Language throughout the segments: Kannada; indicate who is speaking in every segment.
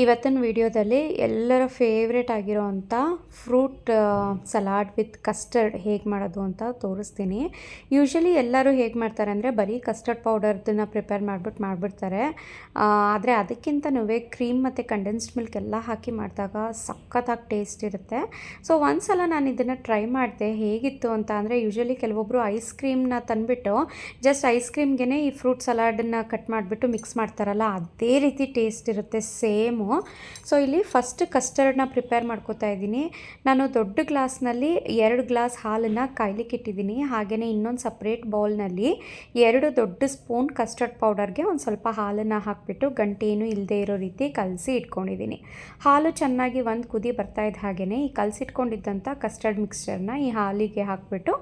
Speaker 1: ಇವತ್ತಿನ ವಿಡಿಯೋದಲ್ಲಿ ಎಲ್ಲರ ಫೇವ್ರೇಟ್ ಆಗಿರೋವಂಥ ಫ್ರೂಟ್ ಸಲಾಡ್ ವಿತ್ ಕಸ್ಟರ್ಡ್ ಹೇಗೆ ಮಾಡೋದು ಅಂತ ತೋರಿಸ್ತೀನಿ. ಯೂಶ್ವಲಿ ಎಲ್ಲರೂ ಹೇಗೆ ಮಾಡ್ತಾರೆ ಅಂದರೆ ಬರೀ ಕಸ್ಟರ್ಡ್ ಪೌಡರ್ದನ್ನ ಪ್ರಿಪೇರ್ ಮಾಡಿಬಿಟ್ಟು ಮಾಡಿಬಿಡ್ತಾರೆ. ಆದರೆ ಅದಕ್ಕಿಂತ ಕ್ರೀಮ್ ಮತ್ತು ಕಂಡೆನ್ಸ್ಡ್ ಮಿಲ್ಕ್ ಎಲ್ಲ ಹಾಕಿ ಮಾಡಿದಾಗ ಸಖತ್ತಾಗಿ ಟೇಸ್ಟ್ ಇರುತ್ತೆ. ಸೊ ಒಂದು ಸಲ ನಾನು ಇದನ್ನು ಟ್ರೈ ಮಾಡಿದೆ ಹೇಗಿತ್ತು ಅಂತ ಅಂದರೆ ಯೂಶ್ವಲಿ ಕೆಲವೊಬ್ಬರು ಐಸ್ ಕ್ರೀಮ್ನ ತಂದುಬಿಟ್ಟು ಜಸ್ಟ್ ಐಸ್ ಕ್ರೀಮ್ಗೆ ಈ ಫ್ರೂಟ್ ಸಲಾಡನ್ನು ಕಟ್ ಮಾಡಿಬಿಟ್ಟು ಮಿಕ್ಸ್ ಮಾಡ್ತಾರಲ್ಲ, ಅದೇ ರೀತಿ ಟೇಸ್ಟ್ ಇರುತ್ತೆ ಸೇಮು ಸೊ ಇಲ್ಲಿ ಫಸ್ಟ್ ಕಸ್ಟರ್ಡ್ನ ಪ್ರಿಪೇರ್ ಮಾಡ್ಕೋತಾ ಇದ್ದೀನಿ. ನಾನು ದೊಡ್ಡ ಗ್ಲಾಸ್ನಲ್ಲಿ ಎರಡು ಗ್ಲಾಸ್ ಹಾಲನ್ನು ಕಾಯ್ಲಿಕ್ಕೆ ಇಟ್ಟಿದ್ದೀನಿ. ಹಾಗೆಯೇ ಇನ್ನೊಂದು ಸಪ್ರೇಟ್ ಬೌಲ್ನಲ್ಲಿ ಎರಡು ದೊಡ್ಡ ಸ್ಪೂನ್ ಕಸ್ಟರ್ಡ್ ಪೌಡರ್ಗೆ ಒಂದು ಸ್ವಲ್ಪ ಹಾಲನ್ನು ಹಾಕಿಬಿಟ್ಟು ಗಂಟೇನು ಇಲ್ಲದೆ ಇರೋ ರೀತಿ ಕಲಸಿ ಇಟ್ಕೊಂಡಿದ್ದೀನಿ. ಹಾಲು ಚೆನ್ನಾಗಿ ಒಂದು ಕುದಿ ಬರ್ತಾ ಇದ್ದ ಹಾಗೆಯೇ ಈ ಕಲಸಿಟ್ಕೊಂಡಿದ್ದಂಥ ಕಸ್ಟರ್ಡ್ ಮಿಕ್ಸ್ಚರ್ನ ಈ ಹಾಲಿಗೆ ಹಾಕಿಬಿಟ್ಟು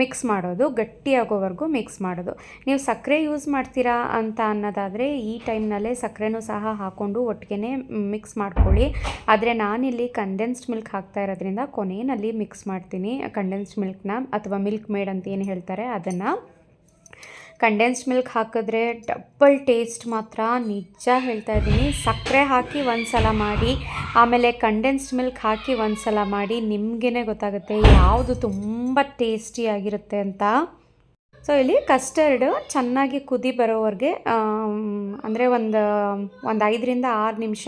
Speaker 1: ಮಿಕ್ಸ್ ಮಾಡೋದು, ಗಟ್ಟಿಯಾಗೋವರೆಗೂ ಮಿಕ್ಸ್ ಮಾಡೋದು. ನೀವು ಸಕ್ಕರೆ ಯೂಸ್ ಮಾಡ್ತೀರಾ ಅಂತ ಅನ್ನೋದಾದರೆ ಈ ಟೈಮ್ನಲ್ಲೇ ಸಕ್ಕರೆನೂ ಸಹ ಹಾಕ್ಕೊಂಡು ಒಟ್ಟಿಗೆ ಮಿಕ್ಸ್ ಮಾಡ್ಕೊಳ್ಳಿ. ಆದರೆ ನಾನಿಲ್ಲಿ ಕಂಡೆನ್ಸ್ಡ್ ಮಿಲ್ಕ್ ಹಾಕ್ತಾ ಇರೋದ್ರಿಂದ ಕೊನೆಯಲ್ಲಿ ಮಿಕ್ಸ್ ಮಾಡ್ತೀನಿ. ಕಂಡೆನ್ಸ್ಡ್ ಮಿಲ್ಕ್ನ ಅಥವಾ ಮಿಲ್ಕ್ ಮೇಡ್ ಅಂತ ಏನು ಹೇಳ್ತಾರೆ ಅದನ್ನು. ಕಂಡೆನ್ಸ್ಡ್ ಮಿಲ್ಕ್ ಹಾಕಿದ್ರೆ ಡಬ್ಬಲ್ ಟೇಸ್ಟ್ ಮಾತ್ರ ನಿಜ ಹೇಳ್ತಾ ಇದ್ದೀನಿ. ಸಕ್ಕರೆ ಹಾಕಿ ಒಂದು ಸಲ ಮಾಡಿ, ಆಮೇಲೆ ಕಂಡೆನ್ಸ್ಡ್ ಮಿಲ್ಕ್ ಹಾಕಿ ಒಂದು ಸಲ ಮಾಡಿ ನಿಮಗೇ ಗೊತ್ತಾಗುತ್ತೆ ಯಾವುದು ತುಂಬ ಟೇಸ್ಟಿಯಾಗಿರುತ್ತೆ ಅಂತ. ಸೊ ಇಲ್ಲಿ ಕಸ್ಟರ್ಡು ಚೆನ್ನಾಗಿ ಕುದಿ ಬರೋವರೆಗೆ ಅಂದರೆ ಒಂದು ಒಂದು ಐದರಿಂದ ಆರು ನಿಮಿಷ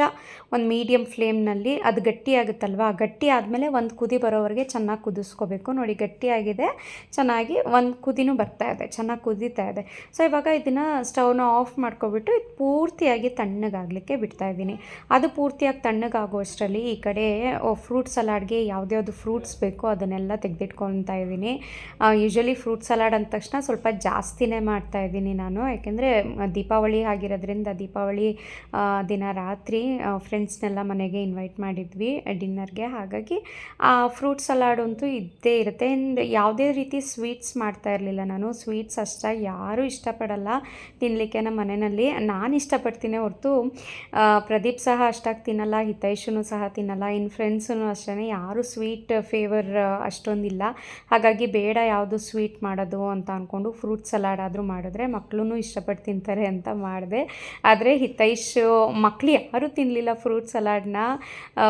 Speaker 1: ಒಂದು ಮೀಡಿಯಮ್ ಫ್ಲೇಮ್ನಲ್ಲಿ ಅದು ಗಟ್ಟಿಯಾಗುತ್ತಲ್ವಾ ಗಟ್ಟಿ ಆದಮೇಲೆ ಒಂದು ಕುದಿ ಬರೋವರೆಗೆ ಚೆನ್ನಾಗಿ ಕುದಿಸ್ಕೋಬೇಕು. ನೋಡಿ, ಗಟ್ಟಿಯಾಗಿದೆ, ಚೆನ್ನಾಗಿ ಒಂದು ಕುದಿನೂ ಬರ್ತಾ ಇದೆ, ಚೆನ್ನಾಗಿ ಕುದೀತಾ ಇದೆ. ಸೊ ಇವಾಗ ಇದನ್ನು ಸ್ಟವ್ನ ಆಫ್ ಮಾಡ್ಕೊಬಿಟ್ಟು ಇದು ಪೂರ್ತಿಯಾಗಿ ತಣ್ಣಗಾಗಲಿಕ್ಕೆ ಬಿಡ್ತಾ ಇದ್ದೀನಿ. ಅದು ಪೂರ್ತಿಯಾಗಿ ತಣ್ಣಗಾಗುವಷ್ಟರಲ್ಲಿ ಈ ಕಡೆ ಫ್ರೂಟ್ ಸಲಾಡ್ಗೆ ಯಾವುದ್ಯಾವ್ದು ಫ್ರೂಟ್ಸ್ ಬೇಕೋ ಅದನ್ನೆಲ್ಲ ತೆಗೆದಿಟ್ಕೊತಾ ಇದ್ದೀನಿ. ಯೂಶ್ವಲಿ ಫ್ರೂಟ್ ಸಲಾಡ್ ಅಂದ ತಕ್ಷಣ ಸ್ವಲ್ಪ ಜಾಸ್ತಿನೇ ಮಾಡ್ತಾ ಇದ್ದೀನಿ ನಾನು. ಯಾಕೆಂದರೆ, ದೀಪಾವಳಿ ಆಗಿರೋದ್ರಿಂದ ದೀಪಾವಳಿ ದಿನ ರಾತ್ರಿ ಫ್ರೆಂಡ್ಸ್ನೆಲ್ಲ ಮನೆಗೆ ಇನ್ವೈಟ್ ಮಾಡಿದ್ವಿ ಡಿನ್ನರ್ಗೆ ಹಾಗಾಗಿ ಫ್ರೂಟ್ ಸಲಾಡ್ ಅಂತೂ ಇದ್ದೇ ಇರುತ್ತೆ. ಆ್ಯಂಡ್ ಯಾವುದೇ ರೀತಿ ಸ್ವೀಟ್ಸ್ ಮಾಡ್ತಾ ಇರಲಿಲ್ಲ ನಾನು. ಸ್ವೀಟ್ಸ್ ಅಷ್ಟಾಗಿ ಯಾರೂ ಇಷ್ಟಪಡಲ್ಲ ತಿನ್ನಲಿಕ್ಕೆ ನಮ್ಮ ಮನೆಯಲ್ಲಿ. ನಾನು ಇಷ್ಟಪಡ್ತೀನಿ ಹೊರತು ಪ್ರದೀಪ್ ಸಹ ಅಷ್ಟಾಗಿ ತಿನ್ನಲ್ಲ, ಹಿತೈಷನು ಸಹ ತಿನ್ನಲ್ಲ ಇನ್ನು ಫ್ರೆಂಡ್ಸೂ ಅಷ್ಟೇ ಯಾರೂ ಸ್ವೀಟ್ ಫೇವರ್ ಅಷ್ಟೊಂದಿಲ್ಲ. ಹಾಗಾಗಿ ಬೇಡ ಯಾವುದು ಸ್ವೀಟ್ ಮಾಡೋದು ಅಂತ ಫ್ರೂಟ್ ಸಲಾಡ್ ಆದರೂ ಮಾಡಿದ್ರೆ ಮಕ್ಕಳೂ ಇಷ್ಟಪಟ್ಟು ತಿಂತಾರೆ ಅಂತ ಮಾಡಿದೆ. ಆದರೆ ಹಿತೈಷ್ ಮಕ್ಕಳು ಯಾರೂ ತಿನ್ನಲಿಲ್ಲ ಫ್ರೂಟ್ ಸಲಾಡ್ನ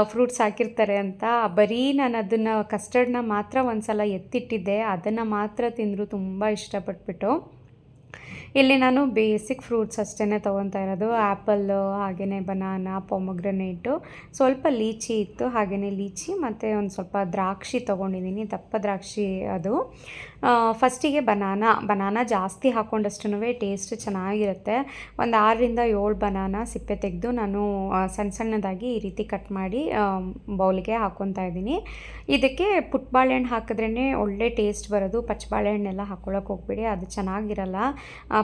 Speaker 1: ಫ್ರೂಟ್ಸ್ ಹಾಕಿರ್ತಾರೆ ಅಂತ. ಬರೀ ನಾನು ಅದನ್ನು ಕಸ್ಟರ್ಡ್ನ ಮಾತ್ರ ಒಂದು ಸಲ ಎತ್ತಿಟ್ಟಿದ್ದೆ. ಅದನ್ನು ಮಾತ್ರ ತಿಂದರು ತುಂಬ ಇಷ್ಟಪಟ್ಬಿಟ್ಟು. ಇಲ್ಲಿ ನಾನು ಬೇಸಿಕ್ ಫ್ರೂಟ್ಸ್ ಅಷ್ಟೇ ತೊಗೊತಾ ಇರೋದು. ಆ್ಯಪಲ್ಲು ಹಾಗೆಯೇ ಬನಾನಾ ಪೊಮಗ್ರನೇಟು ಸ್ವಲ್ಪ ಲೀಚಿ ಇತ್ತು ಹಾಗೆಯೇ ಲೀಚಿ ಮತ್ತು ಒಂದು ಸ್ವಲ್ಪ ದ್ರಾಕ್ಷಿ ತೊಗೊಂಡಿದ್ದೀನಿ ದಪ್ಪ ದ್ರಾಕ್ಷಿ ಅದು. ಫಸ್ಟಿಗೆ ಬನಾನಾ ಬನಾನಾ ಜಾಸ್ತಿ ಹಾಕ್ಕೊಂಡಷ್ಟು ಟೇಸ್ಟ್ ಚೆನ್ನಾಗಿರುತ್ತೆ. ಒಂದು ಆರರಿಂದ ಏಳು ಬನಾನ ಸಿಪ್ಪೆ ತೆಗೆದು ನಾನು ಸಣ್ಣ ಸಣ್ಣದಾಗಿ ಈ ರೀತಿ ಕಟ್ ಮಾಡಿ ಬೌಲ್ಗೆ ಹಾಕ್ಕೊತಾ ಇದ್ದೀನಿ. ಇದಕ್ಕೆ ಪುಟ್ ಬಾಳೆಹಣ್ಣು ಹಾಕಿದ್ರೇ ಒಳ್ಳೆ ಟೇಸ್ಟ್ ಬರೋದು. ಪಚ್ಚ ಬಾಳೆಹಣ್ಣೆಲ್ಲ ಹಾಕ್ಕೊಳಕ್ಕೆ ಹೋಗ್ಬೇಡಿ, ಅದು ಚೆನ್ನಾಗಿರಲ್ಲ.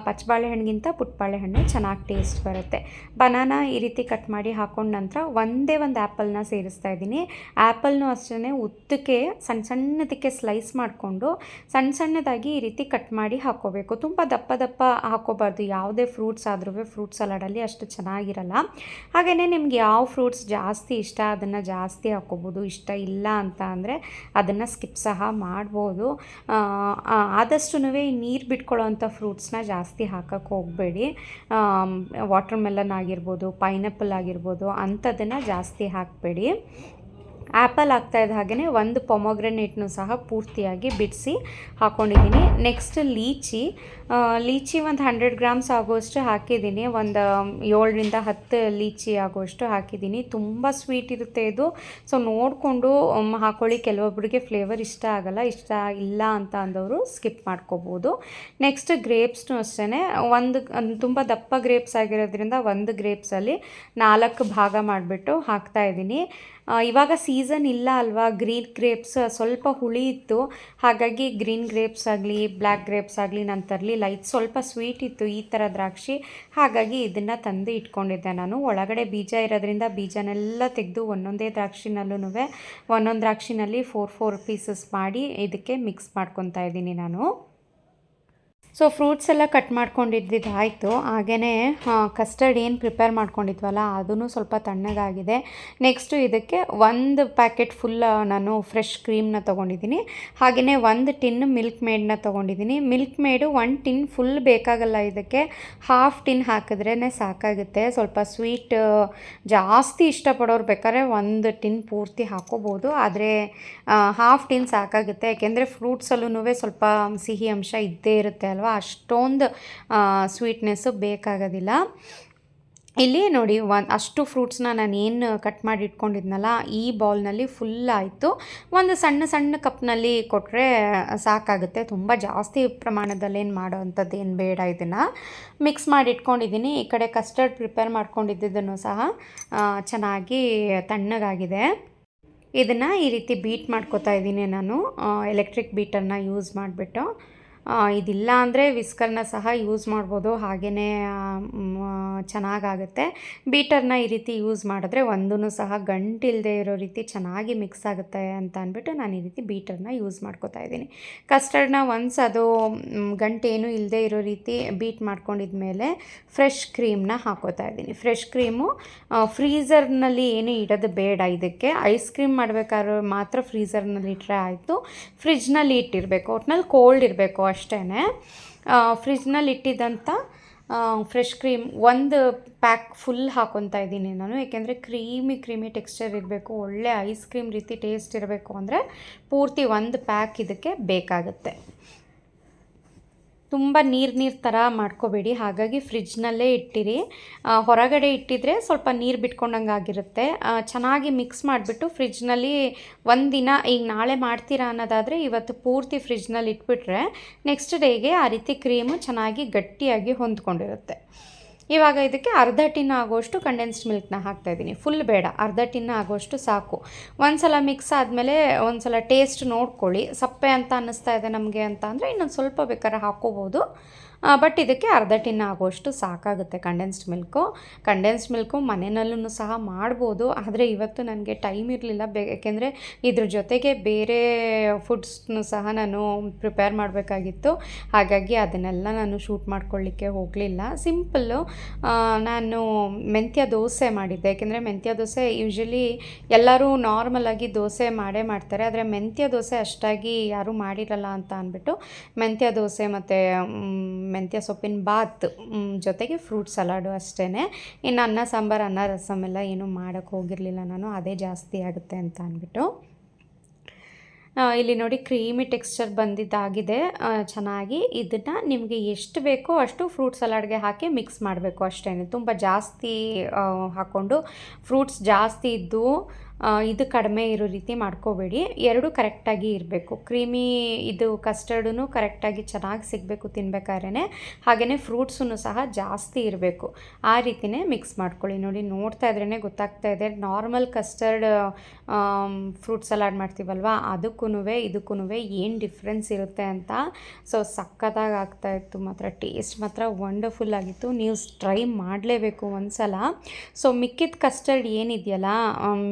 Speaker 1: ಪಚ್ಚ ಬಾಳೆಹಣ್ಣಿಗಿಂತ ಪುಟ್ಬಾಳೆ ಬಾಳೆಹಣ್ಣು ಚೆನ್ನಾಗಿ ಟೇಸ್ಟ್ ಬರುತ್ತೆ. ಬನಾನಾ ಈ ರೀತಿ ಕಟ್ ಮಾಡಿ ಹಾಕೊಂಡ ನಂತರ ಒಂದೇ ಒಂದು ಆ್ಯಪಲ್ನ ಸೇರಿಸ್ತಾ ಇದ್ದೀನಿ. ಆ್ಯಪಲ್ನೂ ಅಷ್ಟೇ ಉದ್ದಕ್ಕೆ ಸಣ್ಣ ಸಣ್ಣದಕ್ಕೆ ಸ್ಲೈಸ್ ಮಾಡಿಕೊಂಡು ಸಣ್ಣ ಸಣ್ಣದಾಗಿ ಈ ರೀತಿ ಕಟ್ ಮಾಡಿ ಹಾಕೋಬೇಕು. ತುಂಬ ದಪ್ಪ ದಪ್ಪ ಹಾಕ್ಕೋಬಾರ್ದು ಯಾವುದೇ ಫ್ರೂಟ್ಸ್ ಆದ್ರೂ ಫ್ರೂಟ್ ಸಲಾಡಲ್ಲಿ ಅಷ್ಟು ಚೆನ್ನಾಗಿರಲ್ಲ. ಹಾಗೆಯೇ ನಿಮ್ಗೆ ಯಾವ ಫ್ರೂಟ್ಸ್ ಜಾಸ್ತಿ ಇಷ್ಟ ಅದನ್ನು ಜಾಸ್ತಿ ಹಾಕ್ಕೋಬೋದು ಇಷ್ಟ ಇಲ್ಲ ಅಂತ ಅಂದರೆ ಅದನ್ನು ಸ್ಕಿಪ್ ಸಹ ಮಾಡ್ಬೋದು. ಆದಷ್ಟು ನೀರು ಬಿಟ್ಕೊಳ್ಳೋ ಅಂಥ ಫ್ರೂಟ್ಸ್ನ ಜಾಸ್ತಿ ಹಾಕಕ್ಕೆ ಹೋಗಬೇಡಿ. ವಾಟರ್ ಮೆಲನ್ ಆಗಿರ್ಬೋದು ಪೈನಾಪಲ್ ಆಗಿರ್ಬೋದು ಅಂಥದ್ದನ್ನು ಜಾಸ್ತಿ ಹಾಕಬೇಡಿ. ಆ್ಯಪಲ್ ಇದ್ದ ಹಾಗೆಯೇ ಒಂದು ಪೊಮೊಗ್ರೆನೇಟ್ನು ಸಹ ಪೂರ್ತಿಯಾಗಿ ಬಿಡಿಸಿ ಹಾಕ್ಕೊಂಡಿದ್ದೀನಿ ನೆಕ್ಸ್ಟ್ ಲೀಚಿ ಲೀಚಿ ಒಂದು ಹಂಡ್ರೆಡ್ ಗ್ರಾಮ್ಸ್ ಆಗುವಷ್ಟು ಹಾಕಿದ್ದೀನಿ. ಒಂದು ಏಳರಿಂದ ಹತ್ತು ಲೀಚಿ ಆಗುವಷ್ಟು ಹಾಕಿದ್ದೀನಿ. ತುಂಬ ಸ್ವೀಟ್ ಇರುತ್ತೆ ಇದು. ಸೊ, ನೋಡಿಕೊಂಡು ಹಾಕೊಳ್ಳಿ. ಕೆಲವೊಬ್ಬರಿಗೆ ಫ್ಲೇವರ್ ಇಷ್ಟ ಆಗಲ್ಲ, ಇಷ್ಟ ಇಲ್ಲ ಅಂತ ಅಂದವರು ಸ್ಕಿಪ್ ಮಾಡ್ಕೋಬೋದು. ನೆಕ್ಸ್ಟ್ ಗ್ರೇಪ್ಸ್ನು ಅಷ್ಟೇ ಒಂದು ತುಂಬ ದಪ್ಪ ಗ್ರೇಪ್ಸ್ ಆಗಿರೋದ್ರಿಂದ ಒಂದು ಗ್ರೇಪ್ಸಲ್ಲಿ ನಾಲ್ಕು ಭಾಗ ಮಾಡಿಬಿಟ್ಟು ಹಾಕ್ತಾಯಿದ್ದೀನಿ ಇವಾಗ ಸೀಸನ್ ಇಲ್ಲ ಅಲ್ವಾ? ಗ್ರೀನ್ ಗ್ರೇಪ್ಸ್ ಸ್ವಲ್ಪ ಹುಳಿ ಇತ್ತು. ಹಾಗಾಗಿ ಗ್ರೀನ್ ಗ್ರೇಪ್ಸ್ ಆಗಲಿ ಬ್ಲ್ಯಾಕ್ ಗ್ರೇಪ್ಸ್ ಆಗಲಿ ನಾನು ತರಲಿಲ್ಲ. ಇದು ಸ್ವಲ್ಪ ಸ್ವೀಟ್ ಇತ್ತು ಈ ಥರ ದ್ರಾಕ್ಷಿ. ಹಾಗಾಗಿ ಇದನ್ನು ತಂದು ಇಟ್ಕೊಂಡಿದ್ದೆ ನಾನು. ಒಳಗಡೆ ಬೀಜ ಇರೋದ್ರಿಂದ ಬೀಜನೆಲ್ಲ ತೆಗೆದು ಒಂದೊಂದೇ ದ್ರಾಕ್ಷಿನಲ್ಲೂ ಒಂದೊಂದು ದ್ರಾಕ್ಷಿನಲ್ಲಿ ಫೋರ್ ಫೋರ್ ಪೀಸಸ್ ಮಾಡಿ ಇದಕ್ಕೆ ಮಿಕ್ಸ್ ಮಾಡ್ಕೊತಾ ಇದ್ದೀನಿ ನಾನು. ಸೊ ಫ್ರೂಟ್ಸ್ ಎಲ್ಲ ಕಟ್ ಮಾಡ್ಕೊಂಡಿದ್ದಿದ್ದು ಆಯಿತು. ಹಾಗೆಯೇ ಕಸ್ಟರ್ಡ್ ಏನು ಪ್ರಿಪೇರ್ ಮಾಡ್ಕೊಂಡಿದ್ವಲ್ಲ ಅದೂ ಸ್ವಲ್ಪ ತಣ್ಣಗಾಗಿದೆ. ನೆಕ್ಸ್ಟು ಇದಕ್ಕೆ ಒಂದು ಪ್ಯಾಕೆಟ್ ಫುಲ್ ನಾನು ಫ್ರೆಶ್ ಕ್ರೀಮ್ನ ತೊಗೊಂಡಿದ್ದೀನಿ. ಹಾಗೆಯೇ ಒಂದು ಟಿನ್ ಮಿಲ್ಕ್ ಮೇಡನ್ನ ತೊಗೊಂಡಿದ್ದೀನಿ. Milkmaid one tin full ಬೇಕಾಗಲ್ಲ ಇದಕ್ಕೆ. ಹಾಫ್ ಟಿನ್ ಹಾಕಿದ್ರೇ ಸಾಕಾಗುತ್ತೆ. ಸ್ವಲ್ಪ ಸ್ವೀಟ್ ಜಾಸ್ತಿ ಇಷ್ಟಪಡೋರು ಬೇಕಾದ್ರೆ ಒಂದು ಟಿನ್ ಪೂರ್ತಿ ಹಾಕೋಬೋದು. ಆದರೆ ಹಾಫ್ ಟಿನ್ ಸಾಕಾಗುತ್ತೆ. ಯಾಕೆಂದರೆ ಫ್ರೂಟ್ಸಲ್ಲೂ ಸ್ವಲ್ಪ ಸಿಹಿ ಅಂಶ ಇದ್ದೇ ಇರುತ್ತೆ ಅಲ್ವಾ? ಅಷ್ಟೊಂದು ಸ್ವೀಟ್ನೆಸ್ಸು ಬೇಕಾಗೋದಿಲ್ಲ. ಇಲ್ಲಿ ನೋಡಿ ಒಂದು ಅಷ್ಟು ಫ್ರೂಟ್ಸ್ನ ನಾನು ಏನು ಕಟ್ ಮಾಡಿ ಇಟ್ಕೊಂಡಿದ್ನಲ್ಲ ಈ ಬೌಲ್ನಲ್ಲಿ ಫುಲ್ ಆಯಿತು. ಒಂದು ಸಣ್ಣ ಸಣ್ಣ ಕಪ್ನಲ್ಲಿ ಕೊಟ್ಟರೆ ಸಾಕಾಗುತ್ತೆ. ತುಂಬ ಜಾಸ್ತಿ ಪ್ರಮಾಣದಲ್ಲಿ ಏನು ಮಾಡೋ ಅಂಥದ್ದು ಏನು ಬೇಡ ಇದನ್ನು. ಮಿಕ್ಸ್ ಮಾಡಿ ಇಟ್ಕೊಂಡಿದ್ದೀನಿ ಈ ಕಡೆ ಕಸ್ಟರ್ಡ್ ಪ್ರಿಪೇರ್ ಮಾಡ್ಕೊಂಡಿದ್ದನ್ನು ಸಹ ಚೆನ್ನಾಗಿ ತಣ್ಣಗಾಗಿದೆ. ಇದನ್ನು ಈ ರೀತಿ ಬೀಟ್ ಮಾಡ್ಕೋತಾ ಇದ್ದೀನಿ ನಾನು. ಎಲೆಕ್ಟ್ರಿಕ್ ಬೀಟನ್ನು ಯೂಸ್ ಮಾಡಿಬಿಟ್ಟು. ಇದಿಲ್ಲ ಅಂದರೆ ವಿಸ್ಕರ್ನ ಸಹ ಯೂಸ್ ಮಾಡ್ಬೋದು. ಹಾಗೆಯೇ ಚೆನ್ನಾಗಾಗುತ್ತೆ. ಬೀಟರ್ನ ಈ ರೀತಿ ಯೂಸ್ ಮಾಡಿದ್ರೆ ಒಂದೂ ಸಹ ಗಂಟಿಲ್ಲದೆ ಇರೋ ರೀತಿ ಚೆನ್ನಾಗಿ ಮಿಕ್ಸ್ ಆಗುತ್ತೆ ಅಂತ ಅಂದ್ಬಿಟ್ಟು ನಾನು ಈ ರೀತಿ ಬೀಟರ್ನ ಯೂಸ್ ಮಾಡ್ಕೋತಾ ಇದ್ದೀನಿ. ಕಸ್ಟರ್ಡ್ನ ಒನ್ಸ್ ಅದು ಗಂಟೇನು ಇಲ್ಲದೆ ಇರೋ ರೀತಿ ಬೀಟ್ ಮಾಡ್ಕೊಂಡಿದ್ಮೇಲೆ ಫ್ರೆಶ್ ಕ್ರೀಮ್ನ ಹಾಕೋತಾ ಇದ್ದೀನಿ. ಫ್ರೆಶ್ ಕ್ರೀಮು ಫ್ರೀಝರ್ನಲ್ಲಿ ಏನು ಇಡೋದು ಬೇಡ ಇದಕ್ಕೆ. ಐಸ್ ಕ್ರೀಮ್ ಮಾಡಬೇಕಾದ್ರೆ ಮಾತ್ರ ಫ್ರೀಝರ್ನಲ್ಲಿ ಇಟ್ಟರೆ ಆಯಿತು. ಫ್ರಿಜ್ನಲ್ಲಿ ಇಟ್ಟಿರಬೇಕು. ಒಟ್ನಲ್ಲಿ ಕೋಲ್ಡ್ ಇರಬೇಕು ಅಷ್ಟೇ ಫ್ರಿಜ್ನಲ್ಲಿ ಇಟ್ಟಿದ್ದಂಥ ಫ್ರೆಶ್ ಕ್ರೀಮ್ ಒಂದು ಪ್ಯಾಕ್ ಫುಲ್ ಹಾಕೊತಾ ಇದ್ದೀನಿ ನಾನು. ಏಕೆಂದರೆ ಕ್ರೀಮಿ ಕ್ರೀಮಿ ಟೆಕ್ಸ್ಚರ್ ಇರಬೇಕು, ಒಳ್ಳೆ ಐಸ್ ಕ್ರೀಮ್ ರೀತಿ ಟೇಸ್ಟ್ ಇರಬೇಕು ಅಂದರೆ ಪೂರ್ತಿ ಒಂದು ಪ್ಯಾಕ್ ಇದಕ್ಕೆ ಬೇಕಾಗುತ್ತೆ. ತುಂಬ ನೀರು ನೀರು ಥರ ಮಾಡ್ಕೋಬೇಡಿ. ಹಾಗಾಗಿ ಫ್ರಿಜ್ನಲ್ಲೇ ಇಟ್ಟಿರಿ. ಹೊರಗಡೆ ಇಟ್ಟಿದ್ರೆ ಸ್ವಲ್ಪ ನೀರು ಬಿಟ್ಕೊಂಡಂಗೆ ಆಗಿರುತ್ತೆ. ಚೆನ್ನಾಗಿ ಮಿಕ್ಸ್ ಮಾಡಿಬಿಟ್ಟು ಫ್ರಿಜ್ನಲ್ಲಿ ಒಂದಿನ, ಈಗ ನಾಳೆ ಮಾಡ್ತೀರಾ ಅನ್ನೋದಾದರೆ ಇವತ್ತು ಪೂರ್ತಿ ಫ್ರಿಜ್ನಲ್ಲಿ ಇಟ್ಬಿಟ್ರೆ ನೆಕ್ಸ್ಟ್ ಡೇಗೆ ಆ ರೀತಿ ಕ್ರೀಮು ಚೆನ್ನಾಗಿ ಗಟ್ಟಿಯಾಗಿ ಹೊಂದ್ಕೊಂಡಿರುತ್ತೆ. ಇವಾಗ ಇದಕ್ಕೆ ಅರ್ಧ ಟಿನ್ ಆಗೋಷ್ಟು ಕಂಡೆನ್ಸ್ಡ್ ಮಿಲ್ಕ್ನ ಹಾಕ್ತಾಯಿದ್ದೀನಿ. ಫುಲ್ ಬೇಡ, ಅರ್ಧ ಟಿನ್ ಆಗೋಷ್ಟು ಸಾಕು. ಒಂದು ಸಲ ಮಿಕ್ಸ್ ಆದಮೇಲೆ ಒಂದು ಸಲ ಟೇಸ್ಟ್ ನೋಡ್ಕೊಳ್ಳಿ. ಸಪ್ಪೆ ಅಂತ ಅನ್ನಿಸ್ತಾ ಇದೆ ನಮಗೆ ಅಂತ ಅಂದರೆ ಇನ್ನೊಂದು ಸ್ವಲ್ಪ ಬೇಕಾದ್ರೆ ಹಾಕ್ಕೋಬೋದು. ಬಟ್ ಇದಕ್ಕೆ ಅರ್ಧ ಟಿನ್ ಆಗುವಷ್ಟು ಸಾಕಾಗುತ್ತೆ ಕಂಡೆನ್ಸ್ಡ್ ಮಿಲ್ಕು ಕಂಡೆನ್ಸ್ಡ್ ಮಿಲ್ಕು ಮನೆಯಲ್ಲೂ ಸಹ ಮಾಡ್ಬೋದು, ಆದರೆ ಇವತ್ತು ನನಗೆ ಟೈಮ್ ಇರಲಿಲ್ಲ. ಬೇ, ಯಾಕೆಂದರೆ ಇದ್ರ ಜೊತೆಗೆ ಬೇರೆ ಫುಡ್ಸ್ನು ಸಹ ನಾನು ಪ್ರಿಪೇರ್ ಮಾಡಬೇಕಾಗಿತ್ತು. ಹಾಗಾಗಿ ಅದನ್ನೆಲ್ಲ ನಾನು ಶೂಟ್ ಮಾಡ್ಕೊಳ್ಳಿಕ್ಕೆ ಹೋಗಲಿಲ್ಲ. ಸಿಂಪಲ್ಲು ನಾನು ಮೆಂತ್ಯ ದೋಸೆ ಮಾಡಿದ್ದೆ. ಯಾಕೆಂದರೆ ಮೆಂತ್ಯ ದೋಸೆ ಯೂಶ್ವಲಿ ಎಲ್ಲರೂ ನಾರ್ಮಲಾಗಿ ದೋಸೆ ಮಾಡೇ ಮಾಡ್ತಾರೆ. ಆದರೆ ಮೆಂತ್ಯ ದೋಸೆ ಅಷ್ಟಾಗಿ ಯಾರೂ ಮಾಡಿರಲ್ಲ ಅಂತ ಅಂದ್ಬಿಟ್ಟು ಮೆಂತ್ಯ ದೋಸೆ ಮತ್ತು ಮೆಂತ್ಯ ಸೊಪ್ಪಿನ ಬಾತ್ ಜೊತೆಗೆ ಫ್ರೂಟ್ ಸಲಾಡು ಅಷ್ಟೇ ಇನ್ನು ಅನ್ನ, ಸಾಂಬಾರು, ಅನ್ನ ರಸಮ್ ಎಲ್ಲ ಏನೂ ಮಾಡೋಕ್ಕೆ ಹೋಗಿರಲಿಲ್ಲ ನಾನು, ಅದೇ ಜಾಸ್ತಿ ಆಗುತ್ತೆ ಅಂತ ಅಂದ್ಬಿಟ್ಟು. ಇಲ್ಲಿ ನೋಡಿ ಕ್ರೀಮಿ ಟೆಕ್ಸ್ಚರ್ ಬಂದಿದ್ದಾಗಿದೆ. ಚೆನ್ನಾಗಿ ಇದನ್ನು ನಿಮಗೆ ಎಷ್ಟು ಬೇಕೋ ಅಷ್ಟು ಫ್ರೂಟ್ ಸಲಾಡ್ಗೆ ಹಾಕಿ ಮಿಕ್ಸ್ ಮಾಡಬೇಕು ಅಷ್ಟೇ ತುಂಬ ಜಾಸ್ತಿ ಹಾಕ್ಕೊಂಡು ಫ್ರೂಟ್ಸ್ ಜಾಸ್ತಿ ಇದ್ದು ಇದು ಕಡಿಮೆ ಇರೋ ರೀತಿ ಮಾಡ್ಕೋಬೇಡಿ. ಎರಡು ಕರೆಕ್ಟಾಗಿ ಇರಬೇಕು. ಕ್ರೀಮಿ ಇದು ಕಸ್ಟರ್ಡೂ ಕರೆಕ್ಟಾಗಿ ಚೆನ್ನಾಗಿ ಸಿಗಬೇಕು ತಿನ್ಬೇಕಾದ್ರೆ ಹಾಗೆಯೇ ಫ್ರೂಟ್ಸೂ ಸಹ ಜಾಸ್ತಿ ಇರಬೇಕು. ಆ ರೀತಿಯೇ ಮಿಕ್ಸ್ ಮಾಡ್ಕೊಳ್ಳಿ. ನೋಡಿ, ನೋಡ್ತಾ ಇದ್ರೇ ಗೊತ್ತಾಗ್ತಾ ಇದೆ. ನಾರ್ಮಲ್ ಕಸ್ಟರ್ಡ್ ಫ್ರೂಟ್ ಸಲಾಡ್ ಮಾಡ್ತೀವಲ್ವ? ಅದಕ್ಕೂ ಇದಕ್ಕೂ ಏನು ಡಿಫ್ರೆನ್ಸ್ ಇರುತ್ತೆ ಅಂತ. ಸೊ ಸಕ್ಕತ್ತಾಗಿ ಆಗ್ತಾಯಿತ್ತು ಮಾತ್ರ ಟೇಸ್ಟ್ ಮಾತ್ರ ವಂಡರ್ಫುಲ್ ಆಗಿತ್ತು. ನೀವು ಟ್ರೈ ಮಾಡಲೇಬೇಕು ಒಂದು ಸಲ ಸೊ ಮಿಕ್ಕಿದ ಕಸ್ಟರ್ಡ್ ಏನಿದೆಯಲ್ಲ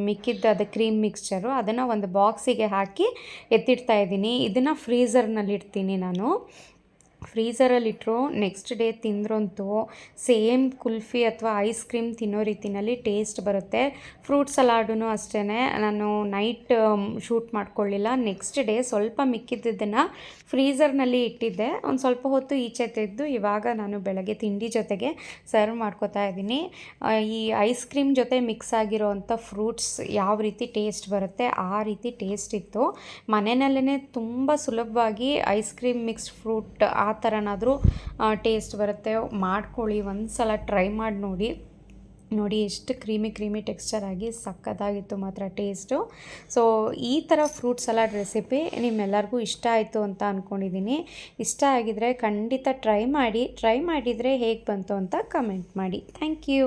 Speaker 1: ಮಿಕ್ಕಿದ ಅದು ಕ್ರೀಮ್ ಮಿಕ್ಸ್ಚರು ಅದನ್ನು ಒಂದು ಬಾಕ್ಸಿಗೆ ಹಾಕಿ ಎತ್ತಿಡ್ತಾ ಇದ್ದೀನಿ. ಇದನ್ನು ಫ್ರೀಝರ್ನಲ್ಲಿ ಇಡ್ತೀನಿ ನಾನು. ಫ್ರೀಝರಲ್ಲಿಟ್ಟರು ನೆಕ್ಸ್ಟ್ ಡೇ ತಿಂದ್ರಂತೂ ಸೇಮ್ ಕುಲ್ಫಿ ಅಥವಾ ಐಸ್ ಕ್ರೀಮ್ ತಿನ್ನೋ ರೀತಿಯಲ್ಲಿ ಟೇಸ್ಟ್ ಬರುತ್ತೆ. ಫ್ರೂಟ್ ಸಲಾಡೂ ಅಷ್ಟೇ ನಾನು ನೈಟ್ ಶೂಟ್ ಮಾಡ್ಕೊಳ್ಳಿಲ್ಲ. ನೆಕ್ಸ್ಟ್ ಡೇ ಸ್ವಲ್ಪ ಮಿಕ್ಕಿದ್ದನ್ನು ಫ್ರೀಸರ್ನಲ್ಲಿ ಇಟ್ಟಿದ್ದೆ. ಒಂದು ಸ್ವಲ್ಪ ಹೊತ್ತು ಈಚೆ ತೆಗೆದು ಇವಾಗ ನಾನು ಬೆಳಗ್ಗೆ ತಿಂಡಿ ಜೊತೆಗೆ ಸರ್ವ್ ಮಾಡ್ಕೋತಾ ಇದ್ದೀನಿ. ಈ ಐಸ್ ಕ್ರೀಮ್ ಜೊತೆ ಮಿಕ್ಸ್ ಆಗಿರೋವಂಥ ಫ್ರೂಟ್ಸ್ ಯಾವ ರೀತಿ ಟೇಸ್ಟ್ ಬರುತ್ತೆ, ಆ ರೀತಿ ಟೇಸ್ಟ್ ಇತ್ತು. ಮನೆಯಲ್ಲೇ ತುಂಬ ಸುಲಭವಾಗಿ ಐಸ್ ಕ್ರೀಮ್ ಮಿಕ್ಸ್ಡ್ ಫ್ರೂಟ್ ಆ ಥರನಾದರೂ ಟೇಸ್ಟ್ ಬರುತ್ತೆ. ಮಾಡ್ಕೊಳ್ಳಿ ಒಂದು ಸಲ ಟ್ರೈ ಮಾಡಿ ನೋಡಿ. ನೋಡಿ, ಎಷ್ಟು ಕ್ರೀಮಿ ಕ್ರೀಮಿ ಟೆಕ್ಸ್ಚರ್ ಆಗಿ ಸಕ್ಕತ್ತಾಗಿತ್ತು ಮಾತ್ರ ಟೇಸ್ಟು ಸೊ ಈ ಥರ ಫ್ರೂಟ್ ಸಲಾಡ್ ರೆಸಿಪಿ ನಿಮ್ಮೆಲ್ಲರಿಗೂ ಇಷ್ಟ ಆಯಿತು ಅಂತ ಅಂದ್ಕೊಂಡಿದ್ದೀನಿ ಇಷ್ಟ ಆಗಿದರೆ ಖಂಡಿತ ಟ್ರೈ ಮಾಡಿ. ಟ್ರೈ ಮಾಡಿದರೆ ಹೇಗೆ ಬಂತು ಅಂತ ಕಮೆಂಟ್ ಮಾಡಿ. Thank you